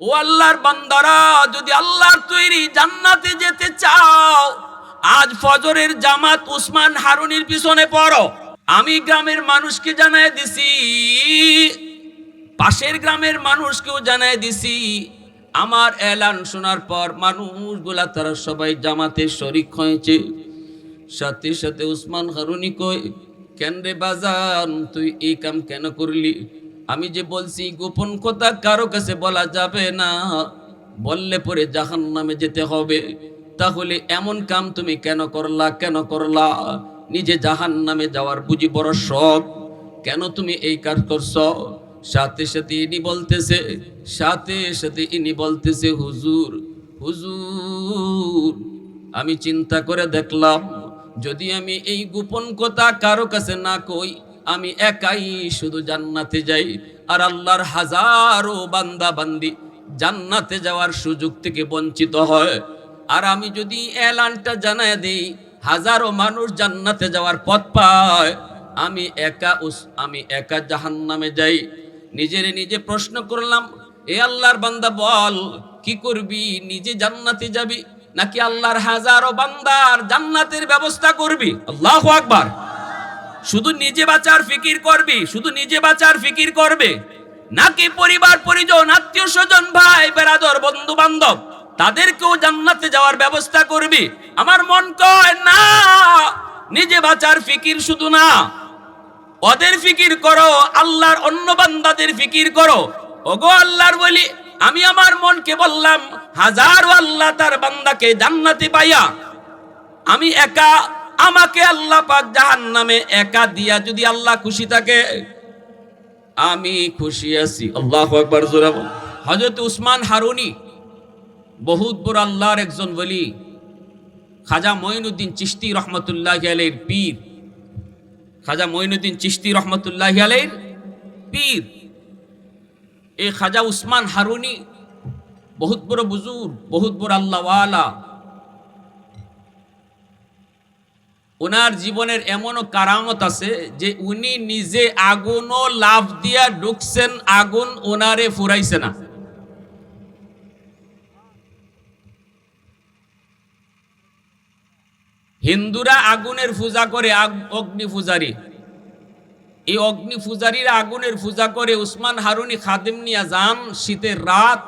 ও আল্লাহর বান্দারা, যদি আল্লাহর তৈরি জান্নাতে যেতে চাও, আজ ফজরের জামাত উসমান হারুনির পিছনে পড়ো। আমি গ্রামের মানুষকে জানাই দিছি, পাশের গ্রামের মানুষকেও জানাই দিছি। আমার এলান শোনার পর মানুষগুলা, তারা সবাই জামাতে শরিক হয়েছে। সাথে সাথে উসমান হারুনি কই কেন রে বাজান, তুই এই কাম কেন করলি? আমি যে বলছি, গোপন কথা কারও কাছে বলা যাবে না। বললে পরে জাহান নামে যেতে হবে। তাহলে এমন কাম তুমি কেন করলা কেন করলা? নিজে জাহান নামে যাওয়ার বুঝি বড় শখ। কেন তুমি এই কাজ করছ? সাথে সাথে ইনি বলতেছে, সাথে সাথে ইনি বলতেছে, হুজুর হুজুর, আমি চিন্তা করে দেখলাম, যদি আমি এই গোপন কথা কারও কাছে না কই আমি একাই শুধু জান্নাতে যাই। আর আল্লাহর হাজারো বান্দা বান্দি জান্নাতে যাওয়ার সুযোগ থেকে বঞ্চিত হয়। আর আমি যদি এলানটা জানায় দিই, হাজারো মানুষ জান্নাতে যাওয়ার পথ পায়। আমি একা উস- আমি একা জাহান্নামে যাই। নিজের নিজে প্রশ্ন করলাম, এ আল্লাহর বান্দা বল, কি করবি? নিজে জান্নাতে যাবি নাকি আল্লাহর হাজারো বান্দার জান্নাতের ব্যবস্থা করবি? আল্লাহ আকবার। শুধু নিজে বাঁচার ফিকির করবি, শুধু নিজে বাঁচার ফিকির করবে। নাকি পরিবার, পরিজন, আত্মীয় স্বজন, ভাই, বেরাদর বন্ধু বান্ধব তাদেরকেও জান্নাতে যাওয়ার ব্যবস্থা করবি? আমার মন কয়, না, নিজে বাঁচার ফিকির শুধু না। ওদের ফিকির করো, আল্লাহর অন্য বান্দাদের ফিকির করো। ওগো আল্লাহর বলি, আমি আমার মনকে বললাম, হাজারো আল্লাহ তার বান্দাকে জান্নাতে পাইয়া, আমি একা আমাকে আল্লাহ পাক জাহান নামে একা দিয়া যদি আল্লাহ খুশি থাকে, আমি খুশি আছি। আল্লাহ হজরত উসমান হারুনি, বহুত বড় আল্লাহর একজন বলি খাজা মঈনুদ্দিন চিশতি রহমতুল্লাহ আলাইহির পীর। খাজা মঈনুদ্দিন চিশতি রহমতুল্লাহ আলাইহির পীর। এই খাজা উসমান হারুনি, বহুত বড় বুজুর বহুত বড় আল্লাহওয়ালা ওনার জীবনের এমনও কারামত আছে যে উনি নিজে আগুনও লাভ দিয়া ঢুকছেন, আগুন ওনারে ফুরাইছে না। হিন্দুরা আগুনের পূজা করে অগ্নি পূজারী। এই অগ্নি পূজারীরা আগুনের পূজা করে, উসমান হারুনি খাদিম নিয়া যান, শীতের রাত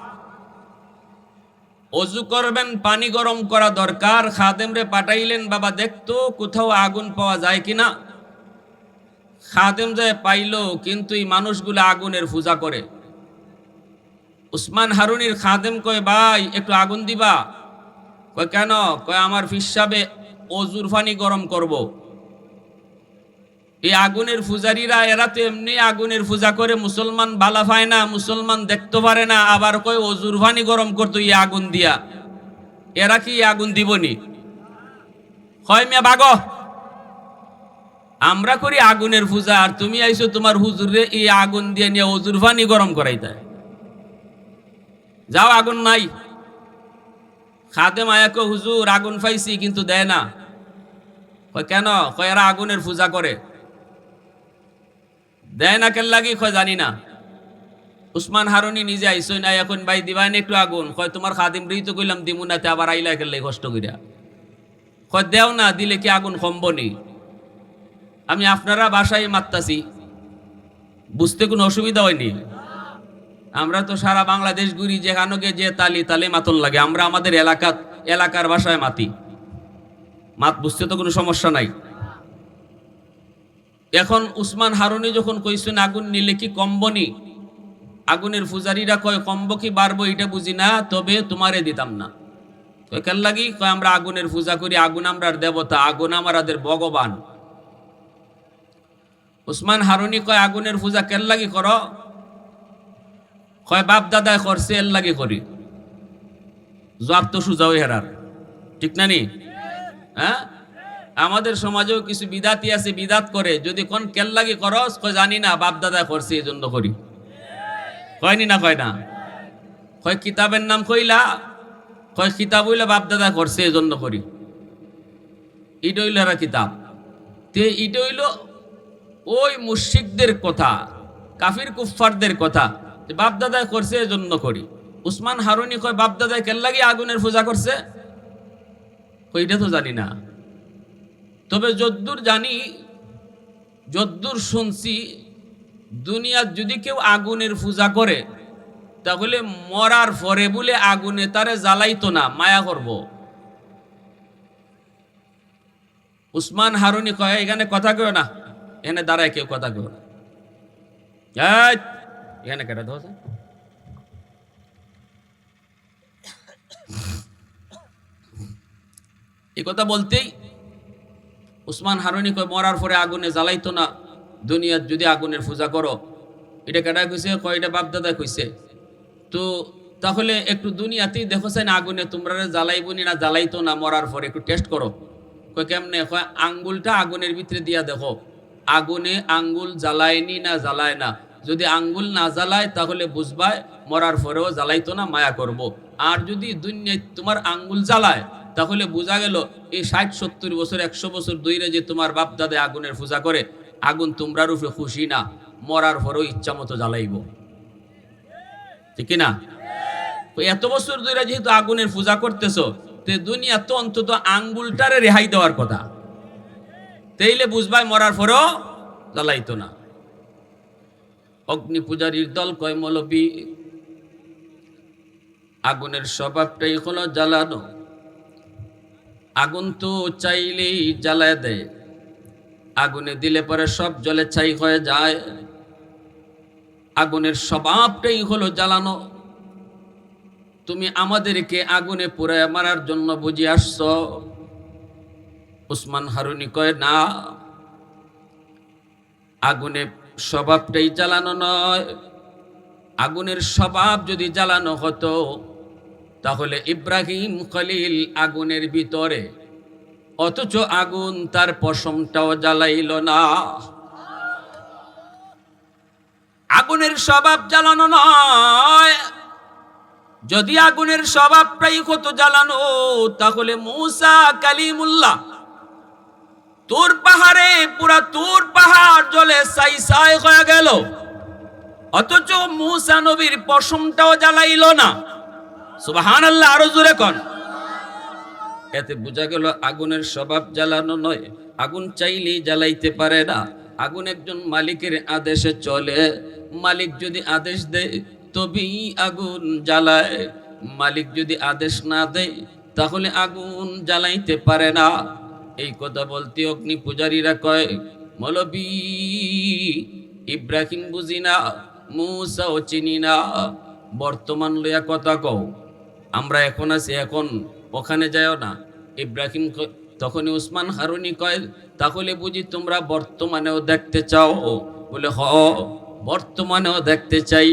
অজু করবেন, পানি গরম করা দরকার। খাদেমরে পাঠাইলেন, বাবা, দেখতো কোথাও আগুন পাওয়া যায় কিনা। খাদেম যায় পাইলো, কিন্তু এই মানুষগুলো আগুনের পূজা করে। উসমান হারুনির খাদেম কয়, ভাই, একটু আগুন দিবা? কয়, কেন? কয়, আমার ফিসাবে অজুর পানি গরম করব। এই আগুনের পূজারীরা, এরা তো এমনি আগুনের পূজা করে, মুসলমান বালা পায় না, মুসলমান দেখতে পারে না, আবার কয়, অজুর পানি গরম করতো এই আগুন দিয়া। এরা কি আগুন দিবনি? হয় মেয়ে বাগ, আমরা করি আগুনের পূজা, আর তুমি আইছো তোমার হুজুরে এই আগুন দিয়ে নিয়ে অজুর পানি গরম করাই দেয় যাও, আগুন নাই। খাদে মায়াকে হুজুর, আগুন পাইছি, কিন্তু দেয় না। কেন? কয়, এরা আগুনের পূজা করে। দেয় না কেন লাগি, কয় জানি না। উসমান হারুনি নিজে আইসই না এখন ভাই দিবাই একটু আগুন। কয় তোমার খাদিম রি, তো কইলাম দিমু নাতে আবার আইলা খেললে কষ্ট কইরা। কয় দেও না, দিলে কি আগুন কমবনি আমি আপনারা বাসায় মারতাছি। বুঝতে কোনো অসুবিধা হয়নি? আমরা তো সারা বাংলাদেশ ঘুরি, যেখানে যে তালি, তালে মাতন লাগে। আমরা আমাদের এলাকা এলাকার ভাষায় মাতি। মাত বুঝতে তো কোনো সমস্যা নাই। এখন উসমান হারুনি যখন কইছেন আগুন নিলে কি কম্বনি আগুনের পূজারীরা কয়, কম্ব কি বাড়বো এটা বুঝি না, তবে তোমারে দিতাম না। কয় কেন লাগি কয়, আমরা আগুনের পূজা করি, আগুন আমরার দেবতা, আগুন আমাদের ভগবান। উসমান হারুনি কয়, আগুনের পূজা কেন লাগি করো? কয়, বাপ দাদায় করছে, এর লাগে করি। জবাব তো সুজাও হেরার। ঠিক না নি? হ্যাঁ? আমাদের সমাজেও কিছু বিদাতি আছে, বিদাত করে। যদি কোন কেল লাগে করস, কয়, জানি না বাপ দাদা করছে এই জন্য করি। কয়নি না কয় না? কয়, কিতাবের নাম কইলা? কয়, কিতাব হইলে বাপ দাদা করছে এই জন্য করি। ইটা হইল এরা কিতাব। তে ইটা হইল ওই মুশিকদের কথা, কাফির কুফফারদের কথা বাপ দাদা করছে এই জন্য করি। উসমান হারুনি কয়, বাপদাদায় কেন লাগি আগুনের পূজা করছে? কইটা তো জানি না। তবে যদ্দূর জানি, যদ্দূর শুনছি, দুনিয়ার যদি কেউ আগুনের পূজা করে, তাহলে মরার পরে বলে আগুনে তারে জ্বালাইতো না, মায়া করব উসমান হারুনি কয়, এখানে কথা কেউ না, এখানে দাঁড়ায় কেউ কথা কেউ না এখানে কেটে দাও তো। এই কথা বলতেই উসমান হারুনি কয়, মরার পরে আগুনে জ্বালাইতো না দুনিয়ার যদি আগুনের পূজা করো। এটা কেটা কইছে? কয়, এটা বাপদাদা কইছে। তো তাহলে একটু দুনিয়াতেই দেখো না আগুনে তোমরা জ্বালাইবনি না জ্বালাইতো না, মরার পরে একটু টেস্ট করো। কয়, কেমনে? কয়, আঙ্গুলটা আগুনের ভিতরে দিয়া দেখো। আগুনে আঙ্গুল জ্বালায়নি না, জ্বালায় না। যদি আঙ্গুল না জ্বালায়, তাহলে বুঝবায় মরার পরেও জ্বালাইতো না, মায়া করব। আর যদি দুনিয়ায় তোমার আঙ্গুল জ্বালায় তাহলে বোঝা গেল এই ষাট সত্তর বছর, একশো বছর দইরে যে তোমার বাপ দাদা আগুনের পূজা করে, আগুন তোমরা রূপে খুশি না, মরার পরেও ইচ্ছা মতো জ্বালাইব। ঠিক না? এত বছর ধরে যেহেতু আগুনের পূজা করতেছো, তে দুনিয়া তো অন্তত আঙ্গুলটারে রেহাই দেওয়ার কথা। তেইলে বুঝবাই মরার পরেও জ্বালাইতো না। অগ্নি পূজারীর দল কয়, মলবি, আগুনের স্বভাবটাই হলো জ্বালানো। আগুন তো চাইলেই জ্বালায় দেয়। আগুনে দিলে পরে সব জলে ছাই হয়ে যায়। আগুনের স্বভাবটাই হলো জ্বালানো। তুমি আমাদেরকে আগুনে পুরায় মারার জন্য বুঝে আসছ? উসমান হারুনি কয়, না। আগুনে স্বভাবটাই জ্বালানো নয়। আগুনের স্বভাব যদি জ্বালানো হতো তাহলে ইব্রাহিম খলিল আগুনের ভিতরে, অথচ আগুন তার পশমটাও জ্বালাইল না। আগুনের স্বভাব জ্বালানো নয়। যদি আগুনের স্বভাবটাই কত জ্বালানো, তাহলে মূসা কালিমুল্লাহ তোর পাহাড়ে, পুরা তোর পাহাড় জলে সাই সাই হয়ে গেল। অথচ মূসা নবীর পশমটাও জ্বালাইল না। সুবাহান আল্লাহ আরও জোরে কন। এতে বোঝা গেল আগুনের স্বভাব জ্বালানো নয়। আগুন চাইলেই জ্বালাইতে পারে না। আগুন একজন মালিকের আদেশে চলে। মালিক যদি আদেশ দেয়, তবেই আগুন জ্বালায়। মালিক যদি আদেশ না দেয়, তাহলে আগুন জ্বালাইতে পারে না। এই কথা বলতে অগ্নি পূজারীরা কয়, মলবি, ইব্রাহিম বুঝি না মুসাও চিনি না। বর্তমান লইয়া কথা কও। আমরা এখন আছি, এখন ওখানে যাও না। ইব্রাহিম তখনই উসমান হারুনি কয়, তাহলে বুঝি তোমরা বর্তমানেও দেখতে চাও? বলে, হ, বর্তমানেও দেখতে চাই।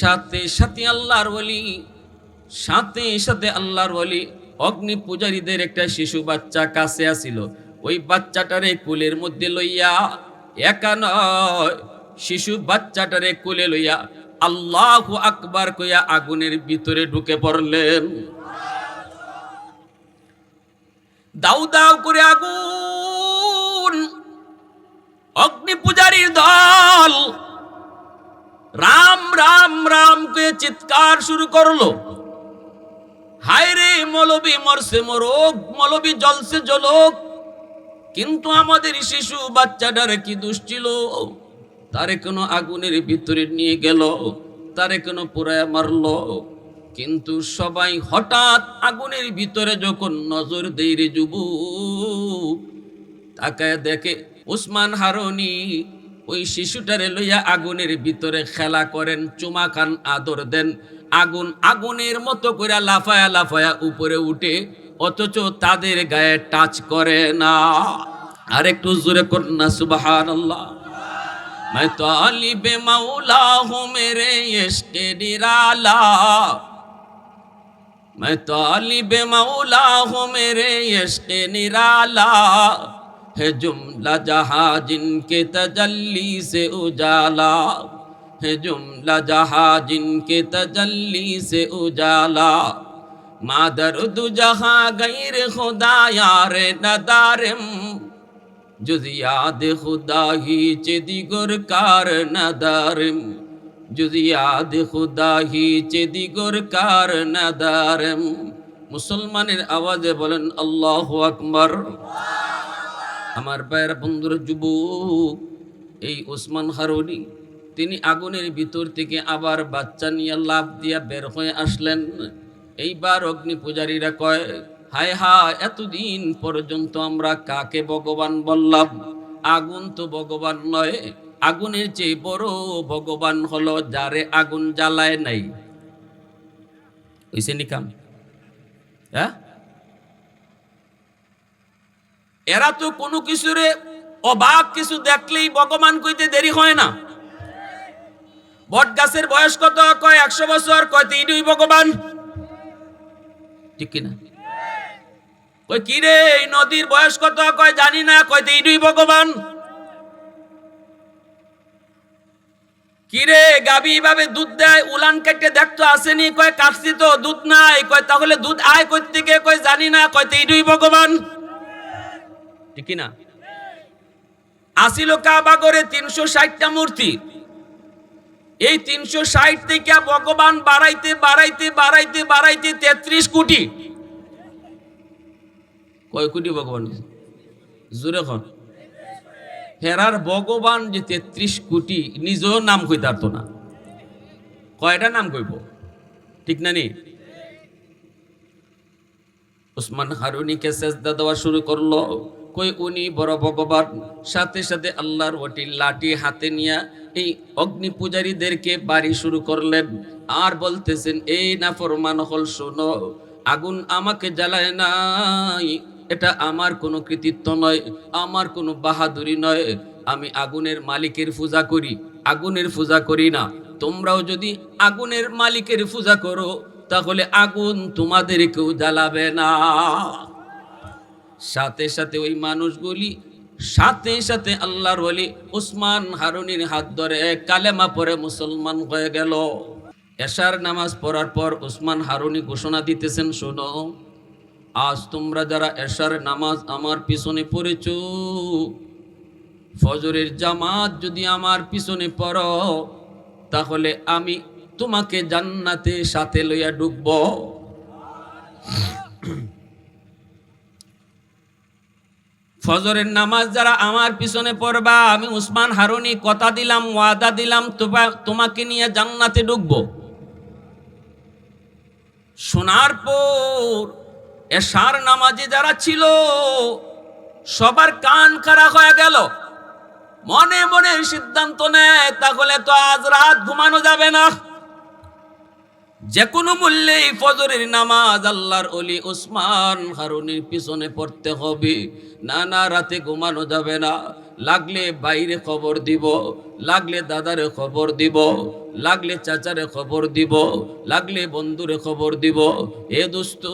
সাথে সাথে আল্লাহর বলি সাথে সাথে আল্লাহর বলি অগ্নি পূজারীদের একটা শিশু বাচ্চা কাছে আসিল। ওই বাচ্চাটারে কুলের মধ্যে লইয়া, একা নয়, শিশু বাচ্চাটারে কুলে লইয়া আল্লাহ আকবার কইয়া আগুনের ভিতরে ঢুকে পড়লেন। দাউ দাউ করে আগুন। অগ্নি পূজারীর দল রাম রাম রাম কে চিৎকার শুরু করল। হায় রে মলবি, মরছে মরক, মলবি জলছে জলক কিন্তু আমাদের শিশু বাচ্চাটার কি দোষ ছিল? তারে কোনো আগুনের ভিতরে নিয়ে গেল, তারে কোনো পুরায় মারলো। কিন্তু সবাই হঠাৎ আগুনের ভিতরে যখন নজর দেই রে যুবু তাকায় দেখে উসমান হারনি ওই শিশুটারে লইয়া আগুনের ভিতরে খেলা করেন, চুমা খান, আদর দেন। আগুন আগুনের মতো করে লাফায়া লাফায়া উপরে উঠে, অথচ তাদের গায়ে টাচ করে না। আর একটু জোরে কর না میں طالب مولا ہوں میرے عشق نرالا۔ میں طالب مولا ہوں میرے عشق نرالا۔ ہے جملہ جہاں جن کے تجلی سے اجالا۔ ہے جملہ جہاں جن کے تجلی سے اجالا۔ مادر دو جہاں غیر خدا یار ندارم۔ جز یاد خدا ہی چدی گرکار ندارم جز یاد خدا ہی چدی মুসলমানের আওয়াজে বলেন আল্লাহ আকবর। আমার বাইর বন্ধুর যুব এই ওসমান হারুনি, তিনি আগুনের ভিতর থেকে আবার বাচ্চা নিয়ে লাভ দিয়া বের হয়ে আসলেন। এইবার অগ্নি পূজারীরা কয় হায় হায়, এতদিন পর্যন্ত আমরা কাকে ভগবান বললাম? আগুন তো ভগবান নয়, আগুনের চেয়ে বড় ভগবান হলো যারে আগুন জ্বালায় নাই। হইছে নিকাম হ্যাঁ? এরা তো কোনো কিছুরে অবাক কিছু দেখলেই ভগবান কইতে দেরি হয় না। বট গাছের বয়স কত? কয় একশো বছর? কয় তিনই ভগবান? ঠিক কিনা? কই কি রে এই নদীর বয়স কত? কয়, জানি না। কয় তিনই ভগবান। কিরে, গাবি ভাবে দুধ দেয়? উলান কেটে দেখতো আসেনি। কয়, কাটছি তো, দুধ নাই। কয়, তাহলে দুধ আয় করতে গিয়ে কয়, জানি না। কয় তিনই ভগবান। ঠিক না? আসিল কাবা করে তিনশো ষাটটা মূর্তি। এই তিনশো ষাট থেকে ভগবান বাড়াইতে বাড়াইতে বাড়াইতে বাড়াইতে তেত্রিশ কোটি। কয় কোটি ভগবান? জোরে খন হেরার ভগবান যে তেত্রিশ কোটি নিজেও নাম কইতে পারতো না। কয়টা নাম কইব? ঠিক না নি? উসমান হারুনিকে সেজদা দেওয়া শুরু করল। কই উনি বড় ভগবান। সাথে সাথে আল্লাহর ওটি লাঠি হাতে নিয়ে এই অগ্নি পূজারীদেরকে বাড়ি শুরু করলেন। আর বলতেছেন, এই না ফরমান হল, শোনো। আগুন আমাকে জ্বালায় নাই। এটা আমার কোনো কৃতিত্ব নয়, আমার কোনো বাহাদুরি নয়। আমি আগুনের মালিকের পূজা করি, আগুনের পূজা করি না। তোমরাও যদি আগুনের মালিকের পূজা করো, তাহলে আগুন তোমাদেরকেও জ্বালাবে না। সাথে সাথে ওই মানুষগুলি, সাথে সাথে আল্লাহর ওলি উসমান হারুনির হাত ধরে কালেমা পরে মুসলমান হয়ে গেল। এশার নামাজ পড়ার পর উসমান হারুনি ঘোষণা দিতেছেন, শোনো আজ তোমরা যারা এশার নামাজ আমার পিছনে পড়েছ, ফজরের জামাত যদি আমার পিছনে পড়ো, তাহলে আমি তোমাকে জান্নাতে সাথে লইয়া ডুবব। ফজরের নামাজ যারা আমার পিছনে পড়বা, আমি উসমান হারুনি কথা দিলাম, ওয়াদা দিলাম তোমা- তোমাকে নিয়ে জান্নাতে ঢুকব শোনার পর এশার নামাজে যারা ছিল, সবার কান খারাপ হয়ে গেল। মনে মনে সিদ্ধান্ত নেয়, তাহলে তো আজ রাত ঘুমানো যাবে না। যে কোনো মূল্যে ফজরের নামাজ আল্লাহর অলি ওসমান হারুনির পিছনে পড়তে হবে। না না, রাতে ঘুমানো যাবে না। লাগলে বাইরে খবর দিব। লাগলে দাদারে খবর দিব, লাগলে চাচারে খবর দিব, লাগলে বন্ধুরে খবর দিব। এ দোস্ত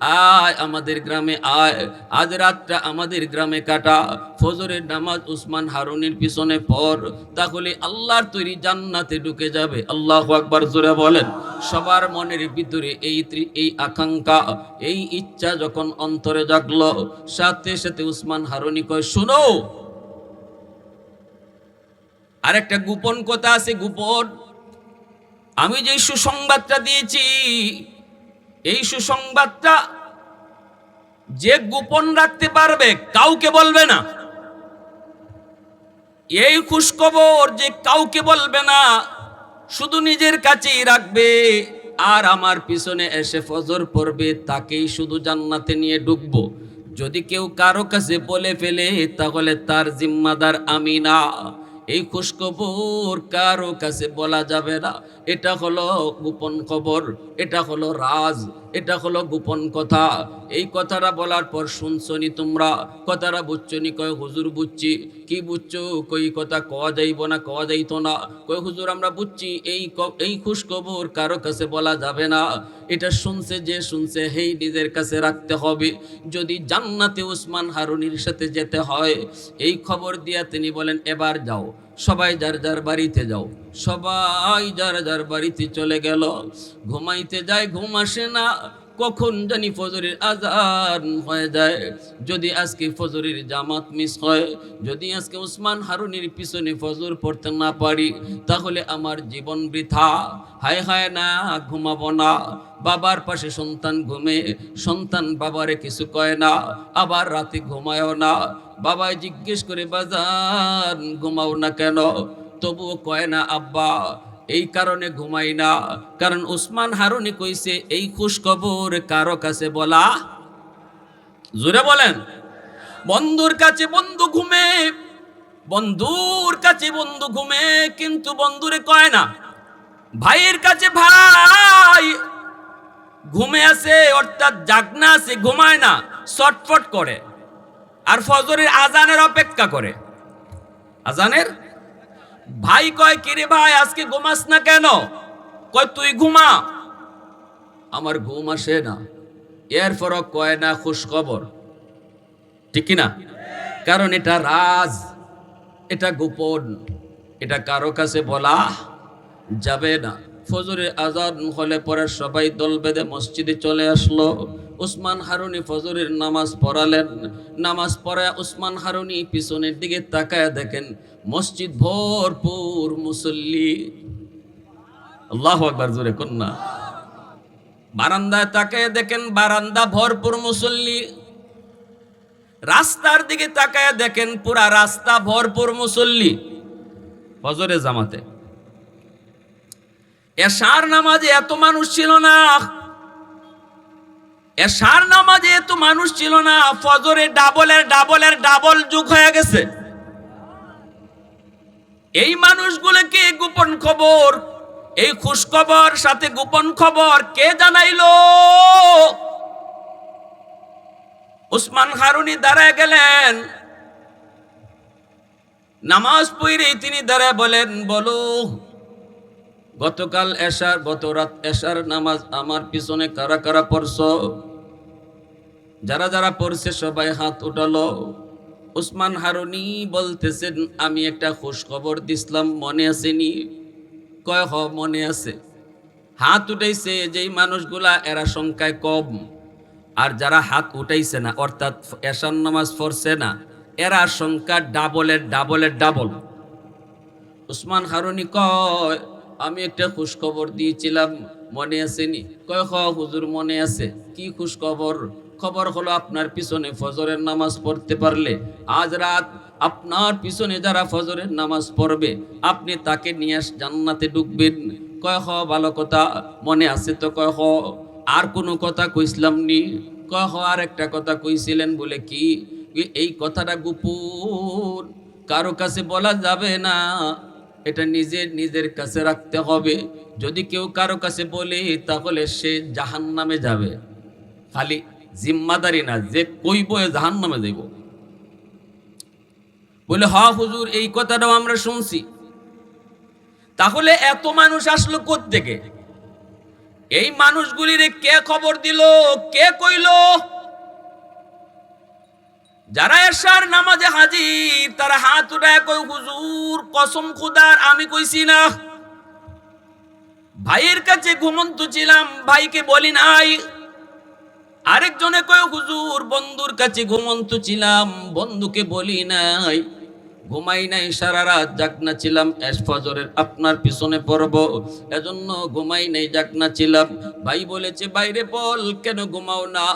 আয় আমাদের গ্রামে আয়, আজ রাতটা আমাদের গ্রামে কাটা। ফজরের নামাজ উসমান হারুনির পিছনে পর তাহলে আল্লাহর তৈরি জান্নাতে ঢুকে যাবে। আল্লাহ আকবার জোরে বলেন। সবার মনের ভিতরে এই এই আকাঙ্ক্ষা, এই ইচ্ছা যখন অন্তরে জাগলো, সাথে সাথে উসমান হারুনি কয়, শুনো আরেকটা গোপন কথা আছে, গোপন। আমি যে সুসংবাদটা দিয়েছি, এই সুসংবাদটা যে গোপন রাখতে পারবে, কাউকে বলবে না। এই খুশখবর যে কাউকে বলবে না, শুধু নিজের কাছেই রাখবে, আর আমার পিছনে এসে ফজর পড়বে, তাকেই শুধু জান্নাতে নিয়ে ঢুকবো। যদি কেউ কারও কাছে বলে ফেলে, তাহলে তার জিম্মাদার আমি না। এই খুশখবর কারও কাছে বলা যাবে না। এটা হলো গোপন খবর এটা হলো রাজ। এটা হলো গোপন কথা। এই কথাটা বলার পর শুনছনি তোমরা? কথাটা বুঝছনি? কয়, হুজুর বুঝছি। কি বুঝছ? কই, কথা কওয়া যাইব না, কওয়া যাইতো না। কই হুজুর, আমরা বুঝছি। এই এই খুশখবর কারও কাছে বলা যাবে না। এটা শুনছে যে শুনছে, হেই নিজের কাছে রাখতে হবে। যদি জান্নাতে উসমান হারুনির সাথে যেতে হয়, এই খবর দিয়া তিনি বলেন, এবার যাও। সবাই যার যার বাড়িতে যাও। সবাই যার যার বাড়িতে চলে গেল। ঘুমাইতে যায়, ঘুম আসে না। কখন জানি ফজরের আজান হয়ে যায়। যদি আজকে ফজরের জামাত মিস হয়, যদি আজকে উসমান হারুনির পিছনে ফজর পড়তে না পারি, তাহলে আমার জীবন বৃথা। হায় হায় না, ঘুমাবো না। বাবার পাশে সন্তান ঘুমে, সন্তান বাবারে কিছু কয় না। আবার রাতে ঘুমায়ও না। বাবাই জিজ্ঞেস করে বাজার ঘুমাও না কেন? তবুও কয় না, আব্বা, এই কারণে ঘুমাই না। কারণ উসমান হারুনি কইছে, এই খুশ খবর কারও কাছে বলা জোরে বলেন। বন্ধুর কাছে বন্ধু ঘুমে, বন্ধুর কাছে বন্ধু ঘুমে, কিন্তু বন্ধুরে কয় না। ভাইয়ের কাছে ভাই ঘুমে আছে, অর্থাৎ জাগনা আছে, ঘুমায় না, ছটফট করে। আর ফজরের আজানের অপেক্ষা করে। আজানের? ভাই কয়, কিরে ভাই, আজকে ঘুমাস না কেন? কয়, তুই ঘুমা। আমার ঘুম আসে না। এরপর কয়, না খুশ খবর ঠিক না কারণ এটা রাজ, এটা গোপন, এটা কারও কাছে বলা যাবে না। ফজরের আজান হলে পরে সবাই দল বেঁধে মসজিদে চলে আসলো। উসমান হারুনি ফজরের নামাজ পড়ালেন। নামাজ পড়ায় উসমান হারুনি পিছনের দিকে তাকায় দেখেন, মসজিদ ভরপুর মুসল্লি। আল্লাহ একবার জোরে কন্যা বারান্দায় তাকায় দেখেন, বারান্দা ভরপুর মুসল্লি। রাস্তার দিকে তাকায় দেখেন, পুরা রাস্তা ভরপুর মুসল্লি ফজরে জামাতে। এশার নামাজে এত মানুষ ছিল না। এশার নামাজে এত মানুষ ছিল না, ফজরে ডাবলের ডাবলের ডাবল যুগ হয়ে গেছে। এই মানুষগুলোকে গোপন খবর? এই খুশ খবর সাথে গোপন খবর, কে জানাইলো? উসমান হারুনি দাঁড়ায় গেলেন। নামাজ পড়ে তিনি দাঁড়ায় বলেন, বলো গতকাল এশার গত রাত এশার নামাজ আমার পিছনে কারা কারা পড়ছ? যারা যারা পড়ছে সবাই হাত উঠালো। উসমান হারুনি বলতেছেন, আমি একটা খবর দিছিলাম, মনে আসেনি। কয়, হ, মনে আছে। হাত উঠাইছে, যেই মানুষগুলা এরা সংখ্যায় কম। আর যারা হাত উঠাইছে না, অর্থাৎ এশার নামাজ পড়ছে না, এরা সংখ্যা ডাবলের ডাবলের ডাবল উসমান হারুনি কয় আমি একটা খুশখবর দিয়েছিলাম, মনে আসেনি। কয় হুজুর, মনে আছে। কি খুশখবর? খবর হলো আপনার পিছনে ফজরের নামাজ পড়তে পারলে। আজ রাত আপনার পিছনে যারা ফজরের নামাজ পড়বে, আপনি তাকে নিয়ে জান্নাতে ঢুকবেন। কয়, হ, ভালো কথা, মনে আছে তো কয়, হ। আর কোনো কথা কইসলাম নি? কয়, হ, আর একটা কথা কইছিলেন বলে কি? এই কথাটা গোপন, কারও কাছে বলা যাবে না। এটা নিজের নিজের কাছে রাখতে হবে। যদি কেউ কারও কাছে বলে, তাহলে সে জাহান নামে যাবে। খালি জিম্মাদারি না, যে কইব জাহান নামে যাইব। বলে হ হুজুর, এই কথাটাও আমরা শুনছি। তাহলে এত মানুষ আসলো থেকে এই মানুষগুলির কে খবর দিল, কে কইল? যারা এসার নামাজে হাজির, তারা হাত উঠায় কই হুজুর, কসম খুদার, আমি কইছি না। ভাইয়ের কাছে ঘুমন্ত ছিলাম, ভাইকে বলি নাই। আরেকজনে কয়, হুজুর, বন্ধুর কাছে ঘুমন্ত ছিলাম, বন্ধুকে বলি নাই। ঘুমাই নাই, সারা রাত জাগনা ছিলাম, এস ফজরের আপনার পিছনে পড়ব। এজন্য ঘুমাই নাই জাগনা ছিলাম। ভাই বলেছে, বাইরে বল, কেন ঘুমাও না?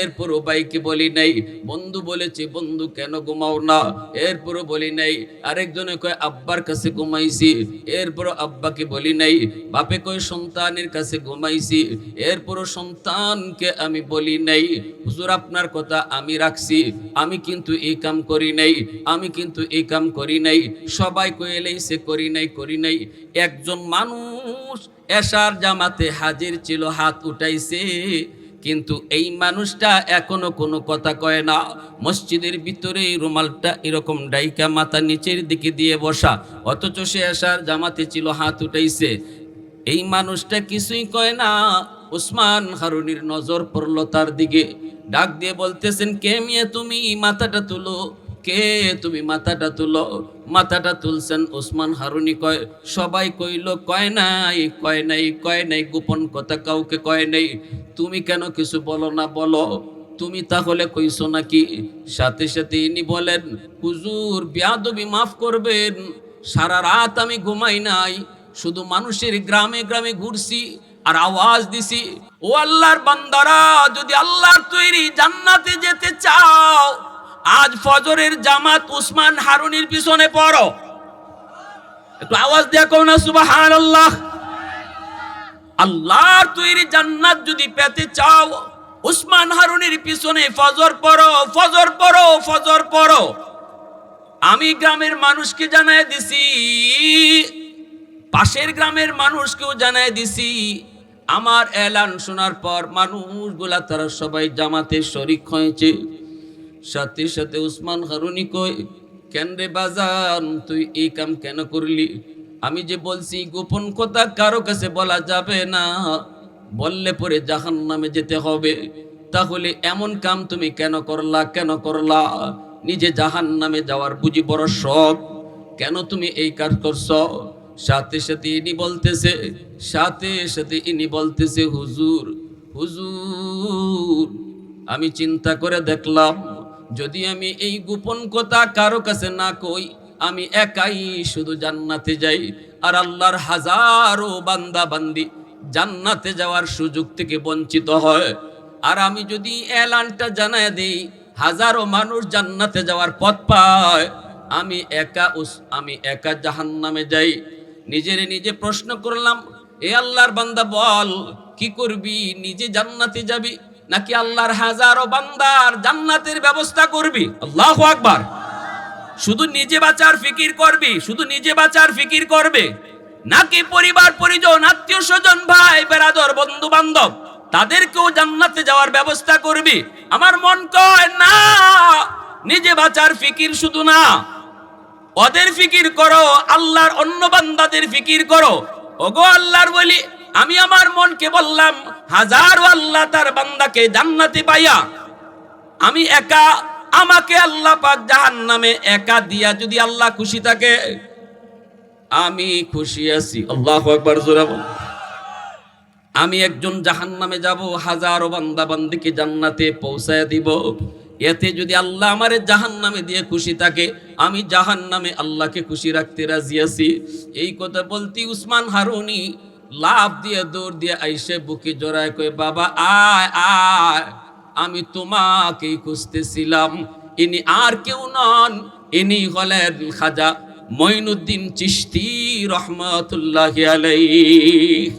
এরপরও ভাইকে বলি নাই, বন্ধু বলেছে, বন্ধু, কেন ঘুমাও না? এরপরও বলি নাই, আরেকজনে কয়, আব্বার কাছে ঘুমাইছি। এরপরও আব্বাকে বলি নাই, বাপে কয়, সন্তানের কাছে ঘুমাইছি। এরপরও সন্তানকে আমি বলি নাই, হুজুর, আপনার কথা আমি রাখছি। আমি কিন্তু এই কাম করি নাই। আমি কিন্তু এই কাম করি নাই, সবাই কইলেই সে করি নাই করি নাই। একজন মানুষ এশার জামাতে হাজির ছিল, হাত উঠাইছে। কিন্তু এই মানুষটা এখনও কোনো কথা কয় না। মসজিদের ভিতরে রুমালটা এরকম ডাইকা মাথা নিচের দিকে দিয়ে বসা। অথচ সে আসার জামাতে ছিল, হাত উঠাইছে। এই মানুষটা কিছুই কয় না। উসমান হারুনির নজর পড়ল তার দিকে। ডাক দিয়ে বলতেছেন, কে মিয়া তুমি? মাথাটা তুলো। কে তুমি মাথাটা তুলো? মাথাটা তুলছেন ওসমান হারুনি কয়, সবাই কইল, কয় নাই কয় নাই কয় নাই, গোপন কথা কাউকে কয় নাই। তুমি কেন কিছু বলো না বলো? তুমি তাহলে কইছো নাকি? সাথে সাথে ইনি বলেন, হুজুর, বিয়াদবি মাফ করবেন, সারা রাত আমি ঘুমাই নাই, শুধু মানুষের গ্রামে গ্রামে ঘুরছি আর আওয়াজ দিছি। ও আল্লাহর বান্দারা, যদি আল্লাহর তৈরি জান্নাতে যেতে চাও আজ ফজরের জামাত উসমান হারুনির পিছনে পড়ো। একটু আওয়াজ কও না সুবাহান আল্লাহ আল্লাহর তৈরি জান্নাত যদি পেতে চাও, উসমান হারুনির পিছনে ফজর পড়ো ফজর পড়ো ফজর পড়ো। আমি গ্রামের মানুষকে জানাই দিছি, পাশের গ্রামের মানুষকেও জানাই দিছি, আমার এলান শোনার পর মানুষগুলা তারা সবাই জামাতে শরিক হয়েছে। সাথে সাথে উসমান হারুনি কই কেন রে বাজান, তুই এই কাম কেন করলি? আমি যে বলছি, গোপন কথা কারও কাছে বলা যাবে না। বললে পরে জাহান নামে যেতে হবে। তাহলে এমন কাম তুমি কেন করলা কেন করলা? নিজে জাহান নামে যাওয়ার বুঝি বড় শখ। কেন তুমি এই কাজ করছ? সাথে সাথে ইনি বলতেছে, সাথে সাথে ইনি বলতেছে, হুজুর হুজুর, আমি চিন্তা করে দেখলাম যদি আমি এই গোপন কথা কারও কাছে না কই, আমি একাই শুধু জান্নাতে যাই। আর আল্লাহর হাজারো বান্দা বান্দি জান্নাতে যাওয়ার সুযোগ থেকে বঞ্চিত হয়। আর আমি যদি এলানটা জানায় দিই, হাজারো মানুষ জান্নাতে যাওয়ার পথ পায়, আমি একা আমি একা জাহান্নামে যাই। নিজের নিজে প্রশ্ন করলাম, এ আল্লাহর বান্দা বল, কি করবি? নিজে জান্নাতে যাবি? নাকি আল্লাহর হাজারো বান্দার জান্নাতের ব্যবস্থা করবি? আল্লাহ আকবার। শুধু নিজে বাঁচার ফিকির করবি? শুধু নিজে বাঁচার ফিকির করবে? নাকি পরিবার, পরিজন, আত্মীয় স্বজন, ভাই, বেরাদর বন্ধু বান্ধব তাদেরকেও জান্নাতে যাওয়ার ব্যবস্থা করবি? আমার মন কয়, না, নিজে বাঁচার ফিকির শুধু না। ওদের ফিকির করো, আল্লাহর অন্য বান্দাদের ফিকির করো। ওগো আল্লাহর বলি আমি আমার মনকে বললাম, হাজারো আল্লাহ তার বান্দাকে জান্নাতে পাইয়া, আমি একা, আমাকে আল্লাহ পাক জাহান নামে একা দিয়া যদি আল্লাহ খুশি থাকে, আমি খুশি আছি। আল্লাহ একবার আমি একজন জাহান নামে যাব, হাজারো বান্দা বান্দিকে জান্নাতে পৌঁছায় দিব। এতে যদি আল্লাহ আমারে জাহান নামে দিয়ে খুশি থাকে, আমি জাহান নামে আল্লাহকে খুশি রাখতে রাজি আছি। এই কথা বলতি উসমান হারুনি লাভ দিয়ে দৌড় দিয়ে আইসে বুকে জড়ায় কয়ে, বাবা, আয় আয়, আমি তোমাকেই খুঁজতেছিলাম। ইনি আর কেউ নন। ইনি হলেন খাজা মইনুদ্দিন চিস্তি রহমতুল্লাহ আলাইহি।